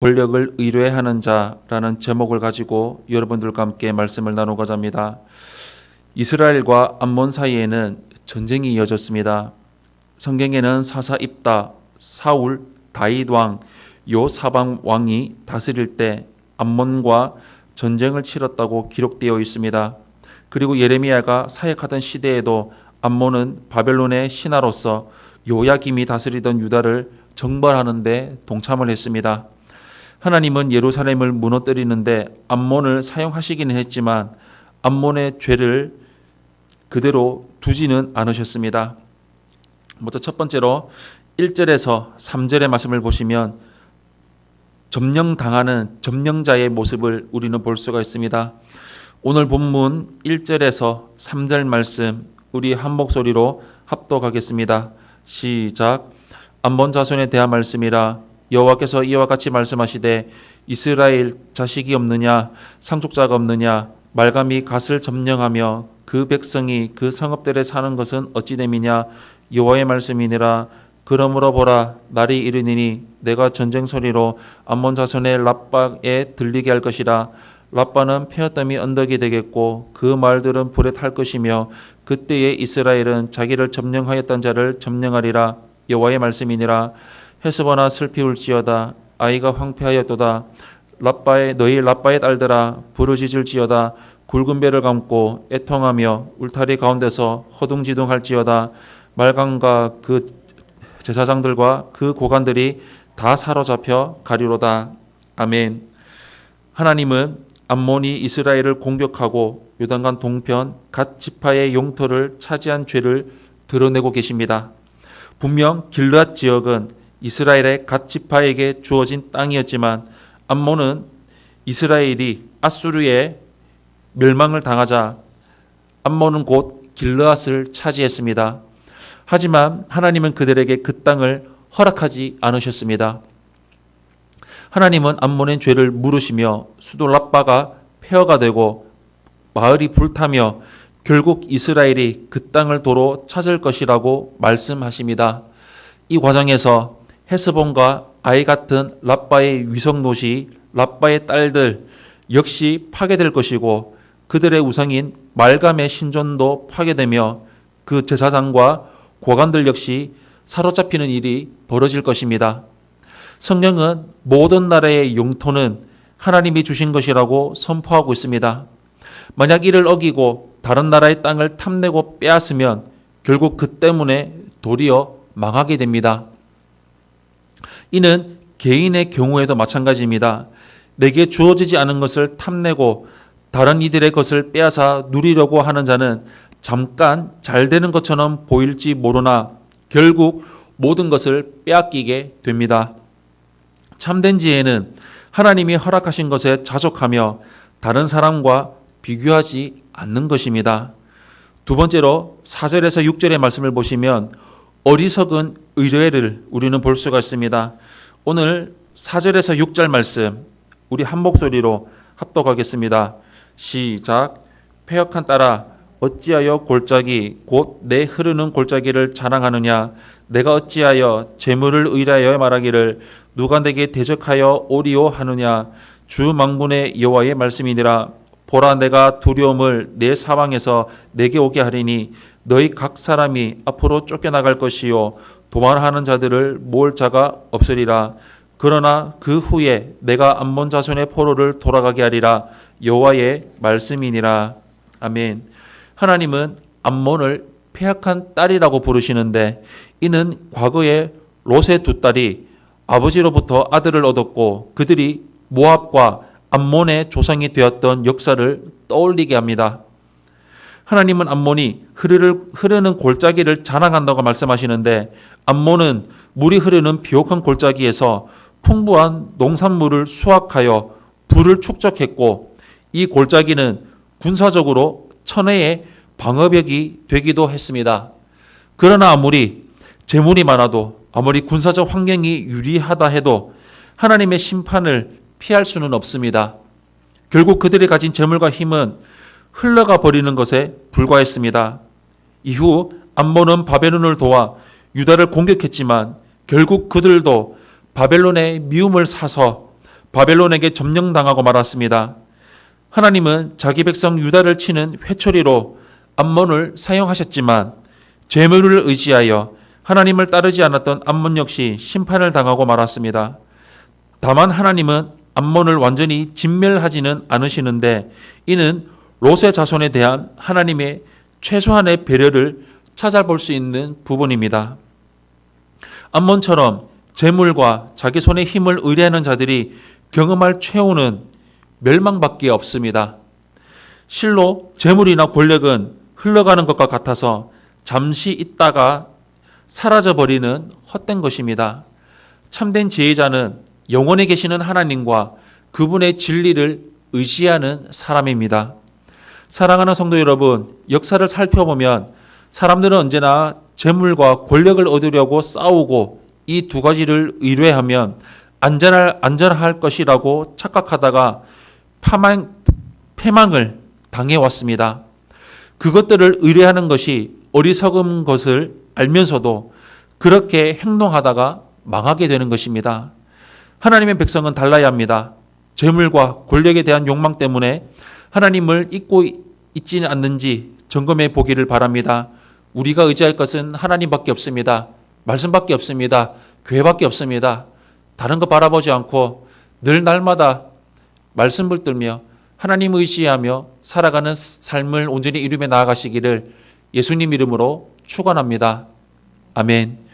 권력을 의뢰하는 자라는 제목을 가지고 여러분들과 함께 말씀을 나누고자 합니다. 이스라엘과 암몬 사이에는 전쟁이 이어졌습니다. 성경에는 사사 입다, 사울, 다윗 왕, 요 사방 왕이 다스릴 때 암몬과 전쟁을 치렀다고 기록되어 있습니다. 그리고 예레미야가 사역하던 시대에도 암몬은 바벨론의 신하로서 요야김이 다스리던 유다를 정벌하는 데 동참을 했습니다. 하나님은 예루살렘을 무너뜨리는데 암몬을 사용하시기는 했지만 암몬의 죄를 그대로 두지는 않으셨습니다. 먼저 첫 번째로 1절에서 3절의 말씀을 보시면 점령당하는 점령자의 모습을 우리는 볼 수가 있습니다. 오늘 본문 1절에서 3절 말씀 우리 한 목소리로 합독하겠습니다. 시작. 암몬 자손에 대한 말씀이라 여호와께서 이와 같이 말씀하시되 이스라엘 자식이 없느냐 상속자가 없느냐 말감이 갓을 점령하며 그 백성이 그 성읍들에 사는 것은 어찌 됨이냐? 여호와의 말씀이니라. 그러므로 보라 날이 이르니니 내가 전쟁 소리로 암몬 자손의 랍바에 들리게 할 것이라. 랍바는 폐허덤이 언덕이 되겠고 그 말들은 불에 탈 것이며 그때에 이스라엘은 자기를 점령하였던 자를 점령하리라. 여호와의 말씀이니라 헤스보나 슬피 울지어다. 아이가 황폐하였도다. 랍바의 너희 랍바의 딸들아 부르짖을지어다. 굵은 배를 감고 애통하며 울타리 가운데서 허둥지둥할지어다. 말강과 그 제사장들과 그 고관들이 다 사로잡혀 가리로다. 아멘. 하나님은 암몬이 이스라엘을 공격하고 요단강 동편 갓 지파의 용토를 차지한 죄를 드러내고 계십니다. 분명 길앗 지역은 이스라엘의 갓 지파에게 주어진 땅이었지만 암몬은 이스라엘이 아수르의 멸망을 당하자 암몬은 곧 길르앗을 차지했습니다. 하지만 하나님은 그들에게 그 땅을 허락하지 않으셨습니다. 하나님은 암몬의 죄를 물으시며 수도 랍바가 폐허가 되고 마을이 불타며 결국 이스라엘이 그 땅을 도로 찾을 것이라고 말씀하십니다. 이 과정에서 헤스본과 아이 같은 랍바의 위성노시, 랍바의 딸들 역시 파괴될 것이고 그들의 우상인 말감의 신전도 파괴되며 그 제사장과 고관들 역시 사로잡히는 일이 벌어질 것입니다. 성경은 모든 나라의 영토는 하나님이 주신 것이라고 선포하고 있습니다. 만약 이를 어기고 다른 나라의 땅을 탐내고 빼앗으면 결국 그 때문에 도리어 망하게 됩니다. 이는 개인의 경우에도 마찬가지입니다. 내게 주어지지 않은 것을 탐내고 다른 이들의 것을 빼앗아 누리려고 하는 자는 잠깐 잘 되는 것처럼 보일지 모르나 결국 모든 것을 빼앗기게 됩니다. 참된 지혜는 하나님이 허락하신 것에 자족하며 다른 사람과 비교하지 않는 것입니다. 두 번째로 4절에서 6절의 말씀을 보시면 어리석은 의뢰를 우리는 볼 수가 있습니다. 오늘 4절에서 6절 말씀 우리 한 목소리로 합독하겠습니다. 시작. 폐역한 딸아 어찌하여 골짜기 곧 내 흐르는 골짜기를 자랑하느냐 내가 어찌하여 재물을 의뢰하여 말하기를 누가 내게 대적하여 오리오 하느냐 주 망군의 여호와의 말씀이니라 보라 내가 두려움을 내 사방에서 내게 오게 하리니 너희 각 사람이 앞으로 쫓겨나갈 것이요. 도망하는 자들을 모을 자가 없으리라. 그러나 그 후에 내가 암몬 자손의 포로를 돌아가게 하리라. 여호와의 말씀이니라. 아멘. 하나님은 암몬을 폐악한 딸이라고 부르시는데 이는 과거에 롯의 두 딸이 아버지로부터 아들을 얻었고 그들이 모압과 암몬의 조상이 되었던 역사를 떠올리게 합니다. 하나님은 암몬이 흐르는 골짜기를 자랑한다고 말씀하시는데 암몬은 물이 흐르는 비옥한 골짜기에서 풍부한 농산물을 수확하여 불을 축적했고 이 골짜기는 군사적으로 천혜의 방어벽이 되기도 했습니다. 그러나 아무리 재물이 많아도 아무리 군사적 환경이 유리하다 해도 하나님의 심판을 피할 수는 없습니다. 결국 그들이 가진 재물과 힘은 흘러가 버리는 것에 불과했습니다. 이후 암몬은 바벨론을 도와 유다를 공격했지만 결국 그들도 바벨론의 미움을 사서 바벨론에게 점령당하고 말았습니다. 하나님은 자기 백성 유다를 치는 회초리로 암몬을 사용하셨지만 재물을 의지하여 하나님을 따르지 않았던 암몬 역시 심판을 당하고 말았습니다. 다만 하나님은 암몬을 완전히 진멸하지는 않으시는데 이는 롯의 자손에 대한 하나님의 최소한의 배려를 찾아볼 수 있는 부분입니다. 암몬처럼 재물과 자기 손의 힘을 의뢰하는 자들이 경험할 최후는 멸망밖에 없습니다. 실로 재물이나 권력은 흘러가는 것과 같아서 잠시 있다가 사라져 버리는 헛된 것입니다. 참된 지혜자는 영원에 계시는 하나님과 그분의 진리를 의지하는 사람입니다. 사랑하는 성도 여러분, 역사를 살펴보면 사람들은 언제나 재물과 권력을 얻으려고 싸우고 이 두 가지를 의뢰하면 안전할, 안전할 것이라고 착각하다가 파망, 패망을 당해왔습니다. 그것들을 의뢰하는 것이 어리석은 것을 알면서도 그렇게 행동하다가 망하게 되는 것입니다. 하나님의 백성은 달라야 합니다. 재물과 권력에 대한 욕망 때문에 하나님을 잊고 있지는 않는지 점검해 보기를 바랍니다. 우리가 의지할 것은 하나님밖에 없습니다. 말씀밖에 없습니다. 교회밖에 없습니다. 다른 거 바라보지 않고 늘 날마다 말씀 붙들며 하나님 의지하며 살아가는 삶을 온전히 이루며 나아가시기를 예수님 이름으로 축원합니다. 아멘.